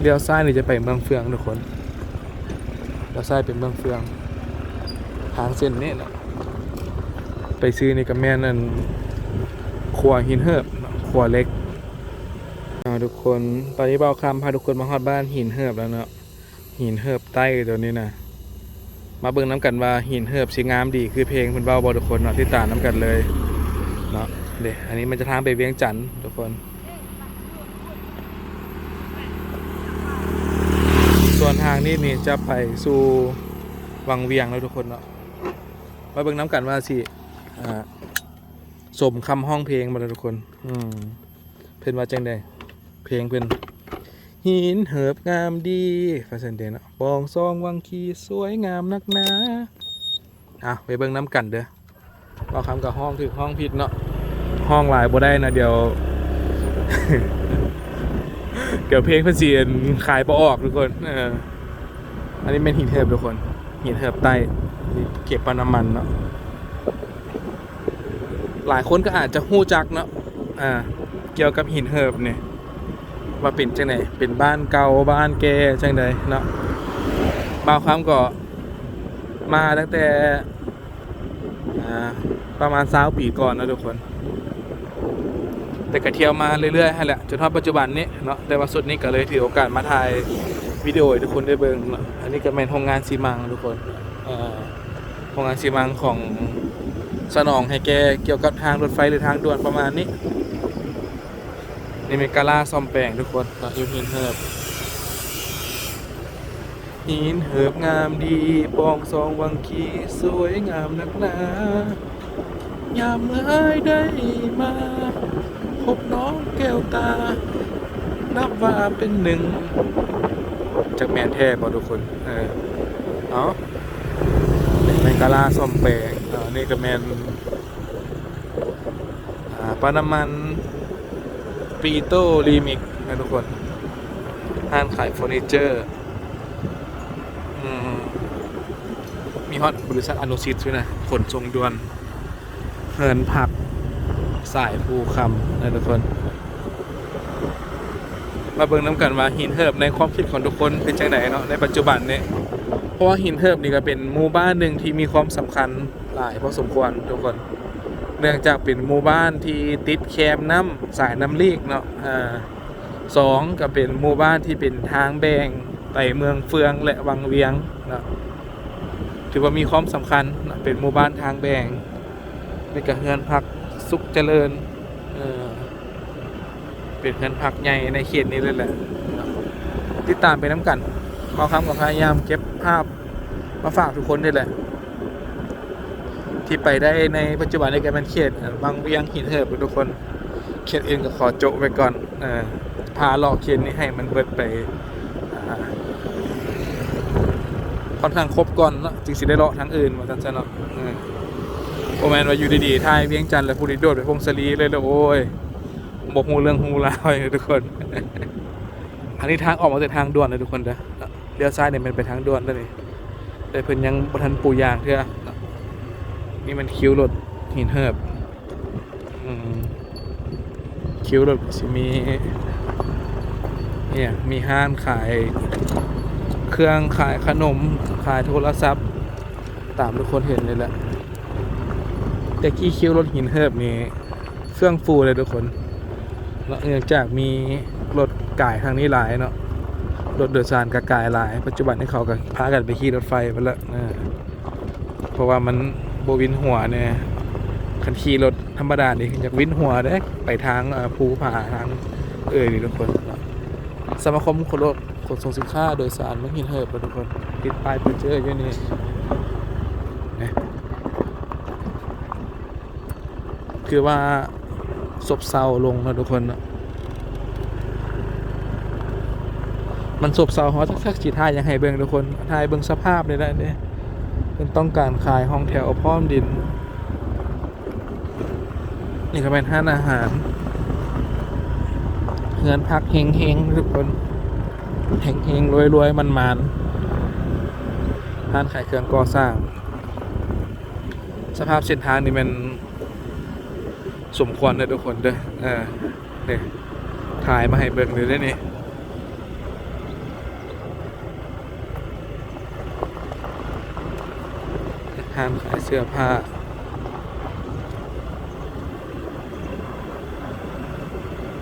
เลี้ยวซ้ายนี่จะไปเมืองเฟืองทุกคนเลี้ยวซ้ายเป็นเมืองเฟือง ทางเส้นนี้นะไปซื้อนี่กับแม่นั่นครัวหินเหิบเนาะครัวเล็กทุกคนตอนนี้เบาคำพาทุกคนมาฮอดบ้านหินเหิบแล้วเนาะหินเหิบใต้ตัวนี้นะมาเบิ่งน้ำกันว่าหินเหิบสีงามดีคือเพลงคุณเบาบอทุกคนเนาะที่ตาน้ำกันเลยเนาะเดี๋ยวอันนี้มันจะทางไปเวียงจันทร์ทุกคน ส่วนทางนี้นี่จะไปสู่วังเวียงแล้วทุกคนเนาะมาเบิ่งน้ำกันว่าสิสมคำห้องเพลงมาแล้วทุกคน อืมเพิ่นว่าจังใดเพลงเพิ่นหินเหิบงามดีฟาเซนเดนเนาะบองซองวังคีสวยงามนักหนาอะไปเบิ่งน้ำกันเด้อว่าคำกับห้องถึกห้องผิดเนาะห้องหลายบ่ได้นะเดี๋ยว เดี๋ยวเพลงเพิ่นสิอันขายบ่ออกทุกคนเอออันนี้เป็นหินเหิบทุกคนหินเหิบใต้นี่เก็บปาน้ำมันเนาะหลายคนก็อาจจะหู้จักเนาะอ่าเกี่ยวกับหินเหิบเนี่ยว่าเป็นจังไดเป็นบ้านเก่าบ้านแก่จังไดเนาะบางครั้งก็มาตั้งแต่อ่าประมาณ20ปีก่อนนะทุกคน แต่ก็เที่ยวมาเรื่อยๆให้แหละจนถึงปัจจุบันนี้เนาะแต่ว่าสุดนี้ก็เลยถือโอกาสมาถ่ายวิดีโอให้ทุกคนได้เบิ่งอันนี้ก็เป็นโรงงานซีมังทุกคนโรงงานซีมังของสนองให้แกเกี่ยวกับทางรถไฟหรือทางด่วนประมาณนี้ นี่เป็นกาล่าซ่อมแปลงทุกคนเนาะอยู่หินเหิบหินเหิบงามดีปองสองวังคีสวยงามนักหนายามเมื่ออายได้มา พบน้องแก้วตา นับว่าเป็นหนึ่งจากแมนแท้บอทุกคน เออเอาแมนกาลาซอมแปลงอ่านี่ก็แมนอ่าปานามันปีโต้รีมิกนะทุกคนห้านขายเฟอร์นิเจอร์มีฮอตบริษัทอนุสิตด้วยนะ ขนส่งดวนเฮินผัก สายภูคำนะทุกคน มาเบิ่งน้ำกันว่าหินเหิบในความคิดของทุกคนเป็นจังไดเนาะในปัจจุบันเนี่ยเพราะว่าหินเหิบนี่ก็เป็นหมู่บ้านหนึ่งที่มีความสำคัญหลายพอสมควรทุกคน เนื่องจากเป็นหมู่บ้านที่ติดแคมน้ำสายน้ำลีกเนาะอ่าสองก็เป็นหมู่บ้านที่เป็นทางแบ่งไปเมืองเฟืองและวังเวียงเนาะถือว่ามีความสำคัญเป็นหมู่บ้านทางแบ่งในกระเฮือนพัก สุขเจริญเออเป็นเงินผักใหญ่ในเขตนี้เลยแหละติดตามไปน้ำกันบางครั้งก็พยายามเก็บภาพมาฝากทุกคนนี่แหละ ที่ไปได้ในปัจจุบันในการเป็นเขตบางเวียงหินเหิบทุกคนเขตอื่นก็ขอโจไปก่อนเออพาหลอกเขตนี้ให้มันเบิดไปค่อนข้างครบก่อนเนาะจึงสิได้เลาะทางอื่นมาจันเนาะเออโอ แมนว่าอยู่ดีๆทายเวียงจันทร์แล้วผู้ดิโดดไปพงศรีเลยเลยโอ้ยบอกฮูเรื่องฮูราวเลยทุกคน อันนี้ทางออกมาจากทางด่วนเลยทุกคนเด้อเลี้ยวซ้ายเนี่ยมันไปทางด่วนเลยนี่แต่เพิ่นยังบทันปูยางเท่านี่มันคิ้วรถหินเหิบคิ้วรถสิมีเนี่ยมีห้านขายเครื่องขายขนมขายโทรศัพท์ ตามทุกคนเห็นเลยแหละ แต่กี้คิ้วรถหินเหิบนี่เฟื่องฟูเลยทุกคนแล้วเนื่องจากมีรถก่ายทางนี้หลายเนาะรถโดยสารกก่ายหลาย ปัจจุบันนี้เขาก็พากันไปขี่รถไฟไปแล้วเพราะว่ามันโบวินหัวเนี่ยคันขี่รถธรรมดานี่อยากวินหัวได้ไปทางภูผาทางเอ่ยนี่ทุกคนสมาคมขนรถขนส่งสินค้าโดยสารมันหินเหิบทุกคนติดป้ายเปเจออยู่นี่นะ คือว่าซบเซาลงนะทุกคนนะมันซบเซาฮอสักสักสีท่ายยังให้เบิ่งทุกคนทายเบิ่งสภาพเลยนะเนี่ยเป็นต้องการขายห้องแถวพร้อมดิน นี่ก็เป็นห้านอาหารเงินพักเฮงเฮงทุกคนเฮงเฮงรวยรวยมันมันๆร้านขายเครื่องก่อสร้าง สภาพเส้นทางนี่มัน สมควรเลยทุกคนเด้อ่าเนี่ยถ่ายมาให้เบิ่งเลยได้นี่ห้างขายเสื้อผ้า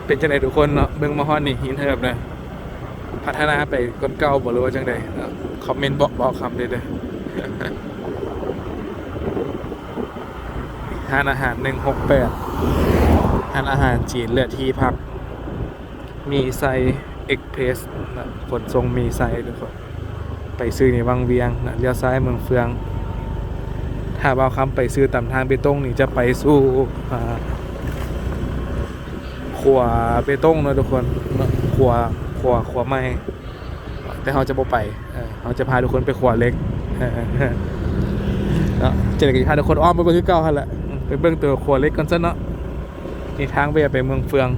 เป็นจังไดทุกคนเนาะเบิ่งมาฮอดนี่หินเทิบนะพัฒนาไปก้นเก่าบ่หรือว่าจังไดคอมเมนต์บอกบอกคำเด้เด้อห้านอาหารหนึ่งหกแปด ร้านอาหารจีนเลือดที่พัก มีไซเอ็กเพรสนะขนส่งมีไซทุกคนไปซื้อในวังเวียงนะเลี้ยวซ้ายเมืองเฟือง ถ้าบ่าวคำไปซื้อตามทางเบตงนี่จะไปสู่อ่าขวาเบตงนะทุกคนขวาขวาขวาไม่แต่เขาจะบ่ไปเขาจะพาทุกคนไปขวาเล็กเออเนาะเจนกับพาทุกคนอ้อมไปเบิ่งคือเก่าหันแหละ ไปเบิ่งตัวขวเล็กกันซะเนาะนี่ทางไปไปเมืองเฟือง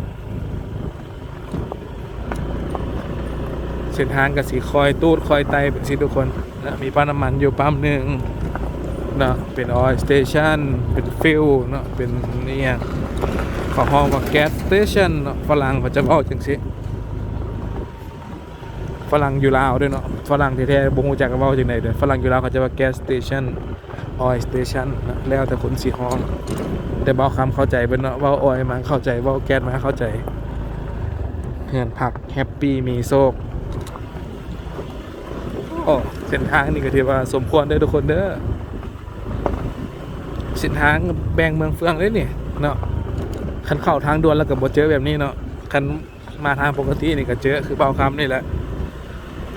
เส้นทางกับสีคอยตูดคอยไตเป็นสิทุกคนนะมีปั๊มน้ำมันอยู่ปั๊มหนึ่งเนาะเป็นออยสเตชันเป็นฟิลเนาะเป็นนี่ยงขอห้องว่าแก๊สสเตชันเนาะฝรั่งเขาจะเว้าจังสิ ฝรั่งอยู่ลาวด้วยเนาะฝรั่งแท้ๆบ่ฮู้จักกันเว้าจังไดเด้อฝรั่งอยู่ลาวเขาจะว่าแก๊สสเตชันออยสเตชันนะแล้วแต่คนสิห้องแต่เว้าคำเข้าใจเบิ่นเนาะเว้าออยมาเข้าใจเว้าแก๊สมาเข้าใจเฮือนผักแฮปปี้มีโชคโอ้เส้นทางนี่ก็ถือว่าสมควรเด้อทุกคนเด้อเส้นทางแบ่งเมืองเฟืองเลยนี่เนาะคันเข้าทางด่วนแล้วก็บ่เจอแบบนี้เนาะคันมาทางปกตินี่ก็เจอคือเบาคำนี่แหละ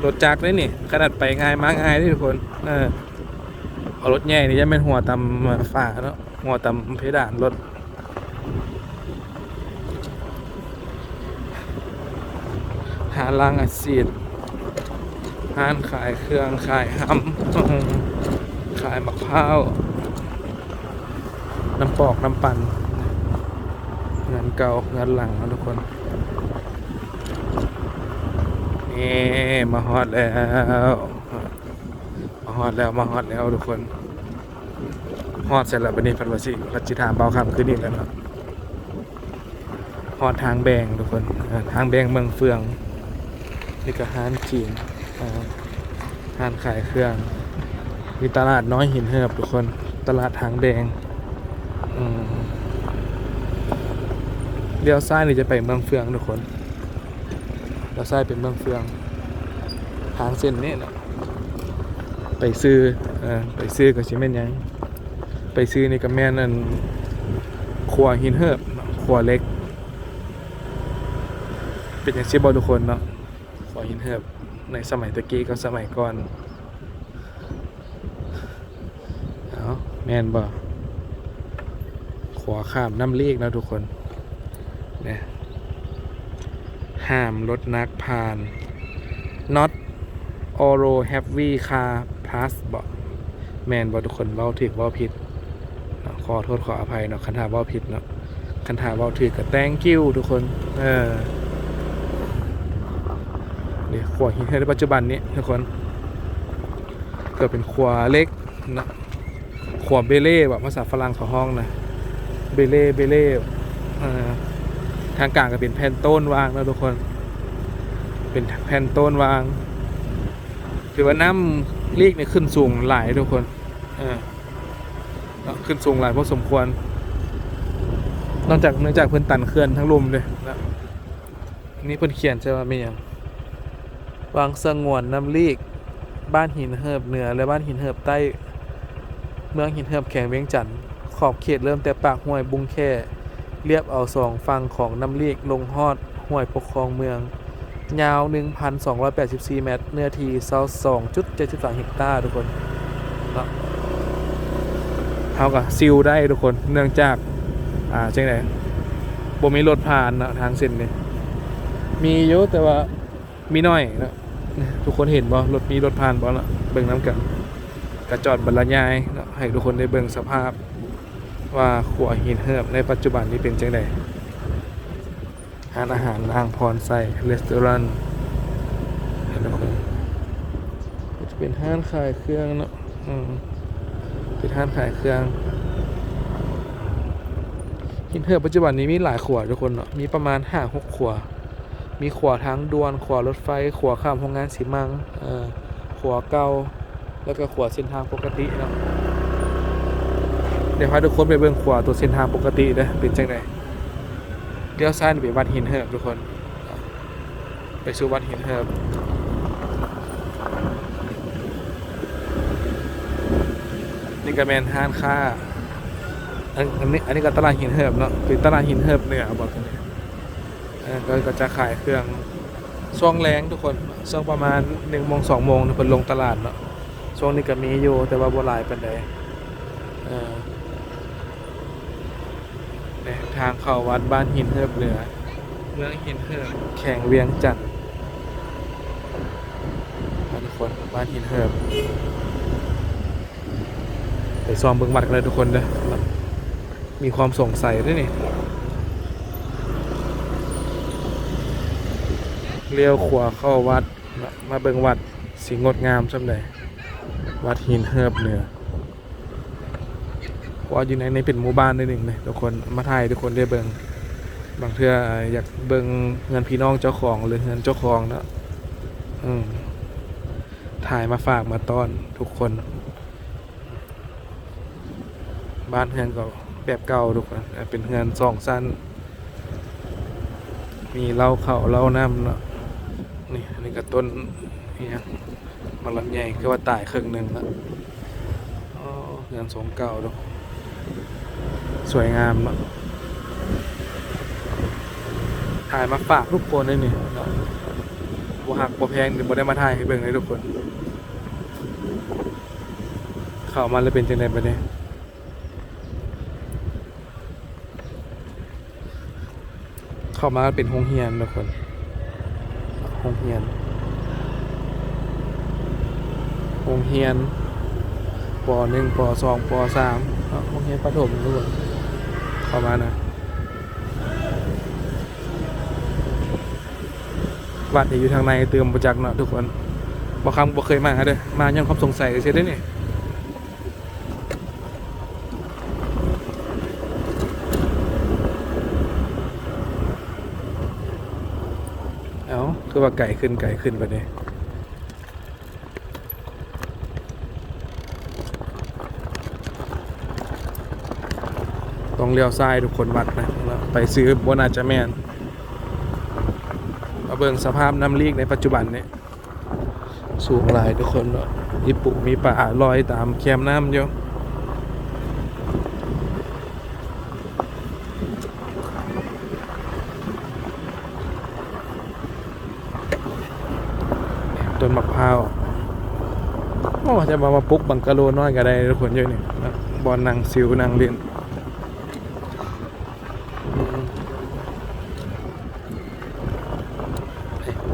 รถจักรเลยนี่ ขนาดไปง่ายมาง่ายเด้อทุกคนเออเอารถใหญ่นี่จะเป็นหัวตำฝาเนาะหัวตำเพดานรถหาลางอาชีพร้านขายเครื่องขายหำขายมะพร้าวน้ำปอกน้ำปั่นเงินเก่าเงินหลังนะทุกคน นี่ มาฮอดแล้ว มาฮอดแล้ว มาฮอดแล้วทุกคนฮอดเสร็จแล้วบันนี้พันวสิพัชิถาเบาคำขึ้นนี่แล้วเนาะฮอดทางแบงทุกคน ทางแบงเมืองเฟืองนี่ก็ห้านจีนห้านขายเครื่อง มีตลาดน้อยหินเหิบทุกคน ตลาดทางแดงเลี้ยวซ้ายนี่จะไปเมืองเฟืองทุกคน เลี้ยวซ้เป็นเมืองเฟือง ทางเส้นนี้เนาะไปซื้ออไปซื้อก็ชิเม่นยังไปซื้อนี่ก็แม่นั่นครัวหินเหิบเนาะครัวเล็ก เป็นอย่างเช่นบอทุกคนเนาะขอหินเหิบในสมัยตะกี้กับสมัยก่อนเอาแม่นบ่ขวข้ามน้ำเลีกนะทุกคนเนี่ย ห้ามรถนักผ่าน not oro heavy car plus บ่แมนบ่ทุกคนเว้าถึกเว้าผิดขอโทษขออภัยเนาะคันถาเว้าผิดเนาะคันถาเว้าถึกก็ thank you ทุกคน เออนี่ขวหินในปัจจุบันนี้ทุกคนเกิดเป็นขวเล็กนะขวเบเล่แบบภาษาฝรั่งเขาห้องนะเบเล่เบเล่เอ่อ ทางกลางก็เป็นแผ่นต้นวางนะทุกคน เป็นแผ่นต้นวางถือว่าน้ำลีกเนี่ยขึ้นสูงหลายทุกคนเออเนาขึ้นสูงหลายพอสมควร นอกจากเนื่องจากเพิ่นตันเขื่อนทั้งลมเลยนะนี่เพิ่นเขียนใช่ไหมไม่ยังวังสงวนน้ำลีก บ้านหินเหิบเหนือ และบ้านหินเหิบใต้ เมืองหินเหิบแข็งเวียงจันทน์ขอบเขตเริ่มแต่ปากห้วยบุงแค่ เรียบเอาสองฝั่งของน้ำเลียกลงฮอดห้วยปกครองเมือง ยาว 1,284 เมตร เนื้อที่22.73เฮกตาร์ทุกคนเท่ากับซิลได้ทุกคนเนื่องจาก อ่าจังไดบ่มีรถผ่านนะทางเส้นนี้มีเยอะแต่ว่ามีน้อยนะทุกคนเห็นบ่รถมีรถผ่านบ่ละเบิ่งน้ำกันกระจอดบรรยายนะให้ทุกคนได้เบิ่งสภาพ ว่าขัวหินเหิบในปัจจุบันนี้เป็นจังไดร้านอาหารนางพรไซรีสอรานทุกคนก็จะเป็นห้านขายเครื่องเนาะอืมเป็นห้านขายเครื่องหินเหิบปัจจุบันนี้มีหลายขวทุกคนเนาะมีประมาณห้าหกขวมีขวาทางด่วนขวารถไฟขวาข้ามโรงงานสีมังเอ่อขวาเก่าแล้วก็ขวาเส้นทางปกติเนาะ เดี๋ยวพาทุกคนไปเบิ่งขวาตัวเส้นทางปกติเด้อเป็นจังไดเลี้ยวซ้ายไปวัดหินเหิบทุกคน ไปสู่วัดหินเหิบนี่ก็แมนห้านค่าอันนี้อันนี้ก็ตลาดหินเหิบเนาะเป็นตลาดหินเหิบเหนือบอกกันเนี่ยก็ก็จะขายเครื่องช่วงแรงทุกคนช่วงประมาณหนึ่งโมงสองโมงเพิ่นลงตลาดเนาะช่วงนี้ก็มีอยู่แต่ว่าบ่หลายปานใดเออ นี่ยทางเข้าวัดบ้านหินเหิบเหนือ เมืองหินเหิบแข่งเวียงจันทน์บ้านทุกคนบ้านหินเหิบไปซองเบิ่งบัตรกันเลยทุกคนเด้อมีความสงสัยด้วยนี่เลี้ยวขวาเข้าวัดมามาเบิ่งวัดสีงดงามสำใดวัดหินเหิบเหนือเพราะ ว่าอยู่ในในเป็นหมู่บ้านนิดหนึ่งเลยทุกคนมาถ่ายทุกคนได้เบิงบางเทื่ออยากเบิงเงินพี่น้องเจ้าของหรือเงินเจ้าของเนาะอืมถ่ายมาฝากมาต้อนทุกคน บ้านเฮือนก็แบบเก่าทุกคนเป็นเฮือนสองสั้น มีเล้าเขาเล้าน้ำเนาะนี่อันนี้ก็ต้นนี่ยมันลำใหญ่คือว่าตายครึ่งหนึ่งแล้วเฮือนสองเก่าทุก สวยงามเนาะถ่ายมาฝากทุกคนเลยนี่เนาะบัหักบัแพงหรือบัได้มาถ่ายให้เบิ่งเลยทุกคน เข้ามาแล้วเป็นจังไดบัดนี้เข้ามาเป็นโรงเรียนทุกคนโรงเรียนโรงเรียนปหนึ่งปสองปสาม โรงเรียนประถมทุกคนเข้ามานะ วัดอยู่ทางในเติมประจักษ์เนาะทุกคนบ่ครั้งบ่เคยมาเด้อมาย้อนความสงสัยเสียได้นี่เอ้าคือว่าไก่ขึ้นไก่ขึ้นไปเนี่ย ต้องเลี้ยวซ้ายทุกคนวัดนะแล้วไปซื้อบนอาจจะแมนมาเบิ่งสภาพน้ำลีกในปัจจุบันเนี่ยสูงหลายทุกคนเนาะมีปุมีป่าลอยตามแคมน้ำอยู่ต้นมะพร้าวโอ้จะมามาปลุกบังกะโลน้อยก็ได้ทุกคนเยอะนี่นะบอลนางซิวนางเรียน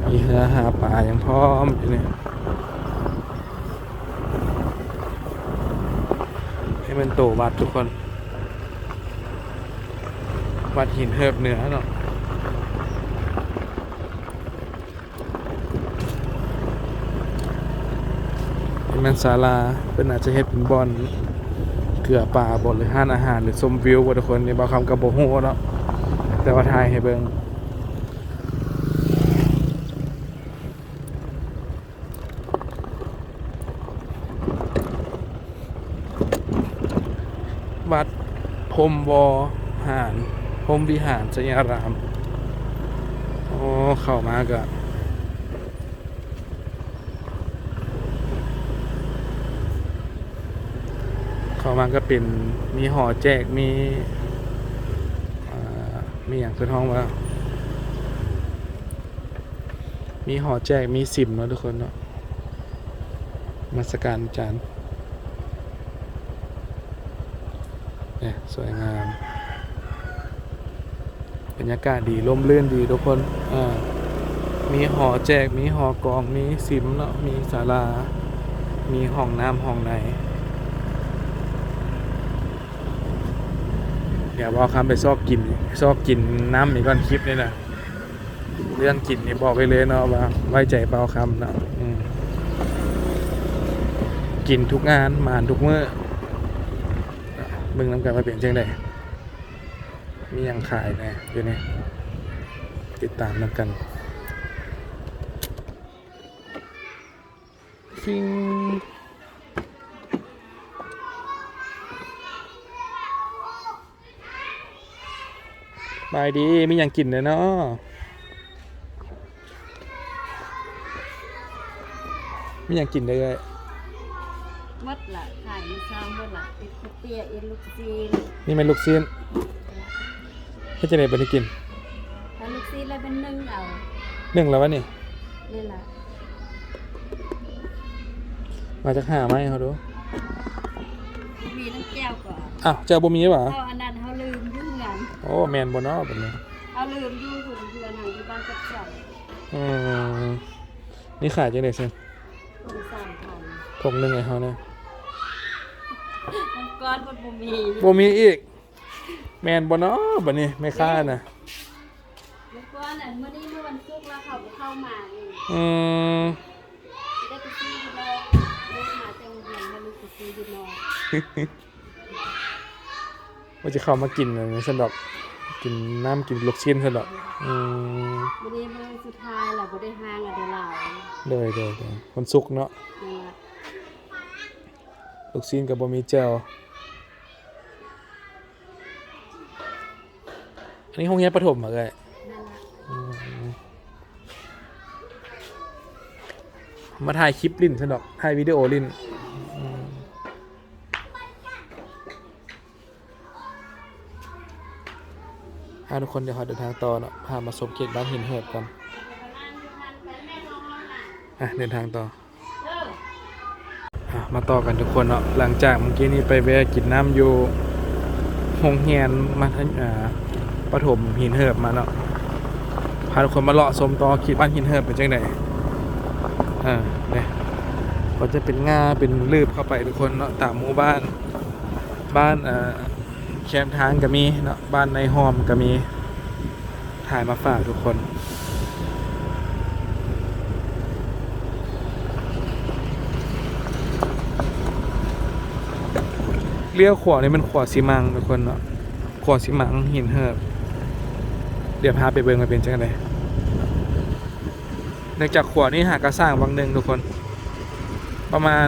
มีเรือหาปลาอย่างพร้อมอยู่เนี่ยให้มันโตวัดทุกคน วัดหินเหิบเหนือเนาะให้มันศาลาเป็นอาจจะเฮ็ดเป็นบอลเกลือป่าบอลหรือห้านอาหาร หรือชมวิวบ่ทุกคนในบางคำกับบ่ฮู้เนาะแต่ว่าทายให้เบิ่ง วัดพรมวหารพรมวิหารสยารามโอ้เข้ามากะเข้ามาก็เป็นมีหอแจกมีมีอย่างคือท้องว่า มีหอแจกมีสิมเนาะทุกคนเนาะมาสการจาน เนี่ยสวยงาม บรรยากาศดีร่มรื่นดีทุกคนอ่ามีหอแจก มีหอกอง มีสิมเนาะ มีศาลา มีห้องน้ำห้องไหน เดี๋ยวบอกคำไปซอกกิน ซอกกินน้ำอีกก่อนคลิปนี่นะเรื่องกินนี่บอกไปเลยเนาะว่าไว้ใจเปล่าคำเนาะกินทุกงานมานทุกเมื้อ มึงน้ำกันมาเปลี่ยนเชีงได้มียังขายนะอยู่นี่ติดตามน้ำกันฟิงบาดีมียังกินเลยเนาะมียังกินเลยมัดละ ขายมีซ้ำหมดละเอ็ดข้าวเปียเอ็ดลูกซีนนี่แมันลูกซีนให้จะได้บันกินถ้าลูกซีนแล้วเป็นนึ่งเอาหนึ่งแล้ววะนี่ นี่ละมาจากหาไหมเขาดูมีน้ำแก้วก่อนอ้าวเจอบ่มีหรอเอาอันนั้นเขาลืมยุ่งกันโอ้แมนบนเนาะแบบนี้เอาลืมยุ่งคุณเพื่อนหางที่บ้านจัดสรรอืมนี่ขายจังไดเซนคุณสามพันทงหนึ่งไงเขาเนี่ยน้ำ ก้อนบนบุมีบ่มีอีก แมนบนเนาะแบบนี้ไม่ค่านะน้ำก้อนอันเมื่อนี้เมื่อวันศุกร์แล้วเขาเข้ามานี่อืมจะได้ไปซื้อที่นอกลูกมาแต่งเรียนมาลูกไปซื้อที่นอกว่าจะเข้ามากินอะไรสนดอก กินน้ำกินลูกชิ้นสนดอกอืมวันนี้เมื่อสุดท้ายแหละบ่ได้ห้างอะเดี๋ยวเราเลยเลยเลยคนสุกร์เนาะนี่ละลูกชิ้นกับบ่มีเจล อันนี้ห้องเรียนประถมเหรอเลยนั่นละมาถ่ายคลิปลิ้นสนดอกถ่ายวิดีโอลิ้นอืมอ่าทุกคนเดี๋ยวขอเดินทางต่อเนาะพามาสมเขตบ้านหินเหิบก่อนอะเดินทางต่อเอออะมาต่อกันทุกคนเนาะหลังจากเมื่อกี้นี้ไปแวะกินน้ำอยู่โรงเรียนมัธยอ่า ประถมหินเหิบมาเนาะพาทุกคนมาเลาะชมต่อคิดบ้านหินเหิบเป็นจังไดอ่าเนี่ยก็จะเป็นง่าเป็นลืบเข้าไปทุกคนเนาะตามหมู่บ้าน บ้านอ่าแคมทางก็มีเนาะบ้านในหอมก็มีถ่ายมาฝากทุกคนเรียกขวานี่มันขวาสีมังทุกคนเนาะขวาสีมังหินเหิบ ดี๋ยวพาไปเบิ่งมาเป็นจังไดเนื่องจากขวานี่หากระสร้างบางหนึ่งทุกคน ประมาณ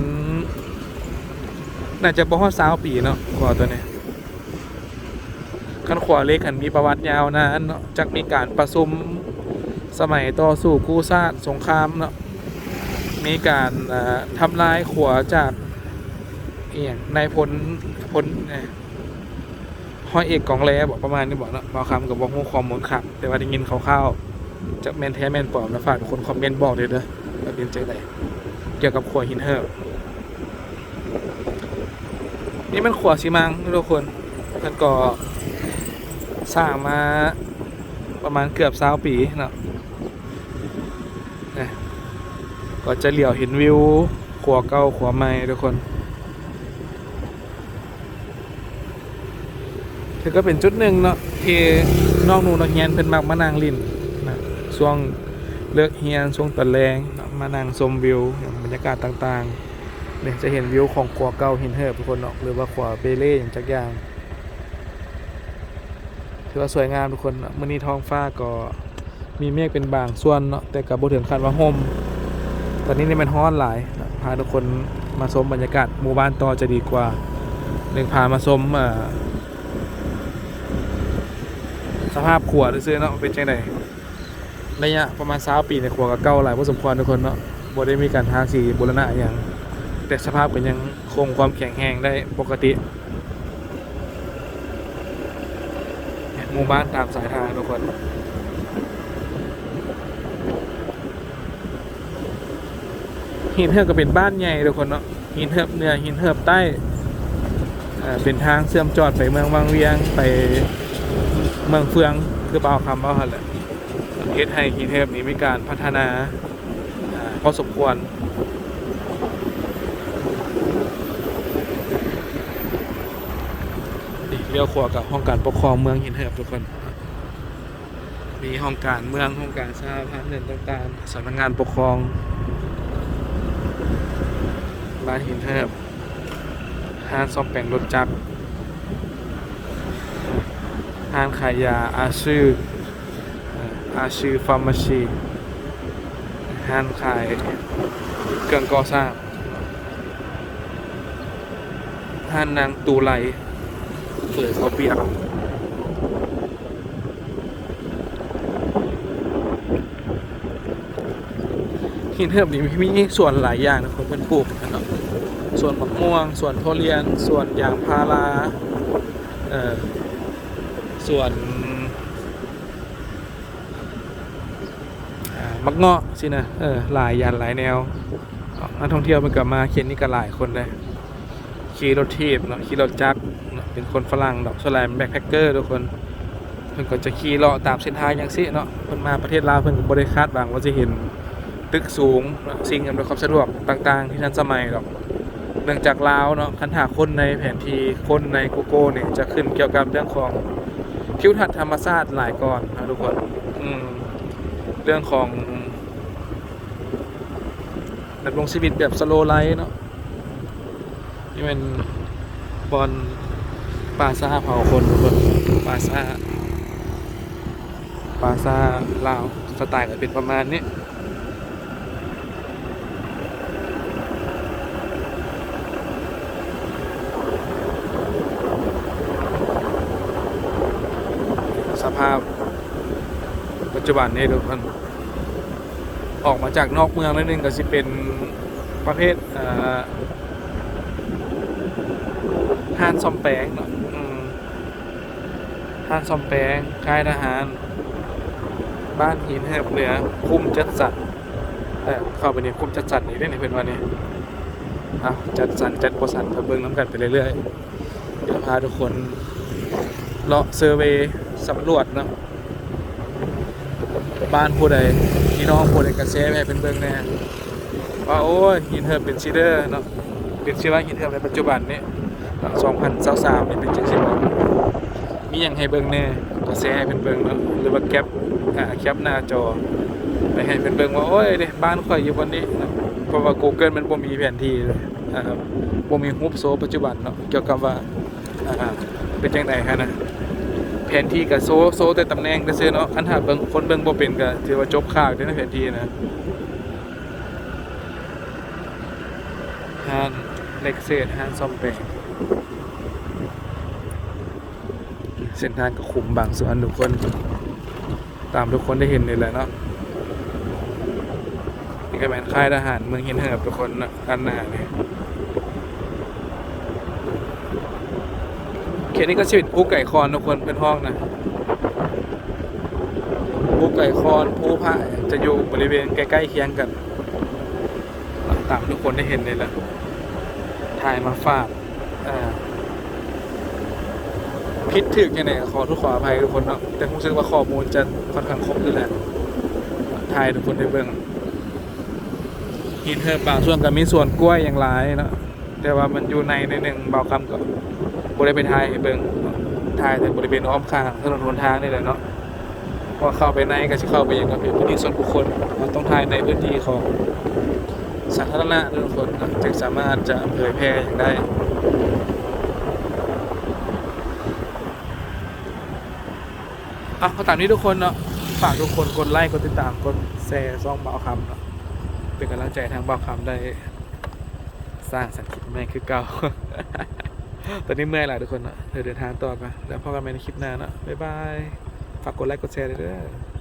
น่าจะบ่ฮอดสาวปีเนาะขวาตัวนี้คันขวาเล็กหันมีประวัติยาวนานเนาะจากมีการประซุมสมัยต่อสู้กู้ซาดสงครามเนาะมีการทำลายขวาจากเอียงนายพลพลเอ่อ ห้อยเอกกองแลบอกประมาณนี้บอกเนาะบางคำกับบอกหัวความมูลขับแต่ว่าได้ยินคร่าวๆจะแมนแท้แมนปลอมนะฝากทุกคนคอมเมนต์บอกเลยเด้อว่าเป็นใจไหนเกี่ยวกับขวหินเหิบนี่มันขวสีมังทุกคนท่านก็สร้างมาประมาณเกือบสาวปีเนาะก็จะเหลียวเห็นวิวขวเก่าขวใหม่ทุกคนือก็เป็นจุดหนึ่งเนาะที่น้องหนูนักเรียนเป็นมักมานั่งลินนะช่วงเลิกเรียนช่วงตอนแรงเนาะมานั่งชมวิวบรรยากาศต่างๆเนี่ยจะเห็นวิวของขวเก่าหินเหิบทุกคนเนาะหรือว่าขวเปเล่อย่างจักอย่างถือว่าสวยงามทุกคนเนาะมื้อนี้ท้องฟ้าก็มีเมฆเป็นบางส่วนเนาะแต่กับบ่ถึงขั้นว่าห่มตอนนี้นี่มันร้อนหลายนะพาทุกคนมาชมบรรยากาศหมู่บ้านต่อจะดีกว่าหนึ่งพามาชมเอ่อ สภาพขวดซื้อเนาะเป็นจังไดระยะประมาณ20ปีในขวดก็เก่าหลายพอสมควรทุกคนเนาะบ่ได้มีการทาสีบูรณะอย่าง แต่สภาพก็ยังคงความแข็งแรงได้ปกติหมู่บ้านตามสายทางทุกคนหินเหิบก็เป็นบ้านใหญ่ทุกคนเนาะหินเหิบเหนือหินเหิบใต้เป็นทางเชื่อมจอดไปเมืองวังเวียงไป เมืองเฟืองคือเปล่าคำว่าแหละประเทศไทยกรุงเทพนี้มีการพัฒนาอ่าพอสมควรดีเลี้ยวขวากับห้องการปกครองเมืองหินเหิบทุกคน มีห้องการเมืองห้องการสาธารณเงินต่างๆสำนักงานปกครองบ้านหินเหิบห้างซ่อมแปลงรถจักร ห้างขายยาอาชื่ออาชื่อฟาร์มาชีห้างขายเครื่องก่อสร้างห้างนางตูไลเปิดเขาเปียกหินเหิบนี่มีส่วนหลายอย่างนะครับเป็นปลูกนะครับส่วนมะม่วง ส่วนทุเรียน ส่วนยางพาราเอ่อ ส่วนมักเงาะสินะเออหลายยางหลายแนวนักท่องเที่ยวมันก็มาเขียนนี่ก็หลายคนเลยขี่รถทีบเนาะขี่รถจักรเป็นคนฝรั่งดอกสแลมแบ็คแพคเกอร์ทุกคนเพิ่นก็จะขี่เลาะตามเส้นทางอย่างซีเนาะเพิ่นมาประเทศลาวเพิ่นก็บ่ได้คาดหวังว่าจะเห็นตึกสูงสิ่งอำนวยความสะดวกต่าง ๆ ที่ทันสมัยหรอกเนื่องจากลาวเนาะคันหาคนในแผนที่คนใน Google เนี่ยจะขึ้นเกี่ยวกับเรื่องของ ทิวทัศน์ธรรมชาติหลายก่อนนะทุกคนอืมเรื่องของดำรงชีวิตแบบสโลไลท์เนาะนี่เป็นบอลปาซาเผาคนทุกคนปาซาปาซาลาวสไตล์ก็เป็นประมาณนี้สภาพ ปั จจุบันนี้ทุกคนออกมาจากนอกเมืองนิดนึงก็สิเป็นประเภทอ่อห้านซ่อมแปลงเนาะอืมห้านซ่อมแปลงค่ายทหาร บ้านหินแหบเหนือ คุ้มจัดสรรเข้าไปนี่คุ้มจัดสรรนี่ได้ในเพื่อนวันนี้อาจัดสรรจัดโปรสันไปเบิ่งน้ำกันไปเรื่อยๆ เดี๋ยวพาทุกคนเลาะเซอร์เวย์สำรวจนะ บ้านผู้ใดพี่น้องผู้ใดกระแสไปให้เป็นเบิ่งแน่ว่าโอ้ยหินเหิบเป็นซีเดอร์เนาะเป็นชื่อว่าหินเหิบในปัจจุบันนี้2023นี่เป็นจังซี่บ่มีอย่างให้เบิ่งแน่ก็แชร์ให้เพิ่นเบิ่งเนาะหรือว่าแคปอ่าแคปหน้าจอไปให้เพิ่นเบิ่งว่าโอ้ยเด้บ้านข่อยอยู่บนนี้เพราะว่า Google มันบ่มีแผนที่เลยอ่าบ่มีรูปโซปัจจุบันเนาะเกี่ยวกับว่าเป็นจังไดฮะนะ แผนที่ก็โซโซแต่ตำแหน่งซื่อๆเนาะคันถ้าเบิ่งคนเบิ่งบ่เป็นก็ถือว่าจบข่าวเด้อนะแผนที่นะห้านเล็กเศษห้านซ่อมแปลงเส้นทางก็ขุมบางส่วนทุกคน ตามทุกคนได้เห็นเลยแหละเนาะนี่ก็เป็นค่ายทหารเมืองหินเหิบทุกคนนะด้านหนาเนี่ย ขตนี้ก็ชีวิตภูไก่คอนทุกคนเป็นห้องนะภูไก่คอนภูพระจะอยู่บริเวณใกล้ๆเคียงกันตามทุกคนได้เห็นเลยแหละถ่ายมาฝากอ่าพิษถึกยังไงขอทุกขออภัยทุกคนเนาะแต่ผมรู้สึกว่าข้อมูลจะค่อนข้างครบอยู่แหละทายทุกคนได้เบิ่งหินเหิบบางส่วนก็มีส่วนกล้วยอย่างหลายเนาะแต่ว่ามันอยู่ในในหนึ่งเบาคำก็ บ่ได้ไทยเบิ่งทยแต่บริเวณอ้อมข้างถนนหนทางนี่แหละเนาะพอเข้าไปในก็จะเข้าไปยังกับพื้นที่ส่วนบุคคลมันต้องทายในพื้นที่ของสาธารณะทุกคนนาะจึงสามารถจะเผยแพร่อย่างได้อะก็ตามนี้ทุกคนเนาะฝากทุกคนกดไลค์กดติดตามกดแชร์ซ่องเบาคำเนาะเป็นกำลังใจทางเบาคำได้ สร้างสังคิดใหม่คือเก่า ตอนนี้เมื่อยแล้วทุกคนเนาะเดี๋ยวเดินทางต่อไปแล้วพบกันใหม่ในคลิปหน้าเนาะบ๊ายบาย ฝากกดไลค์กดแชร์ด้วยเด้อ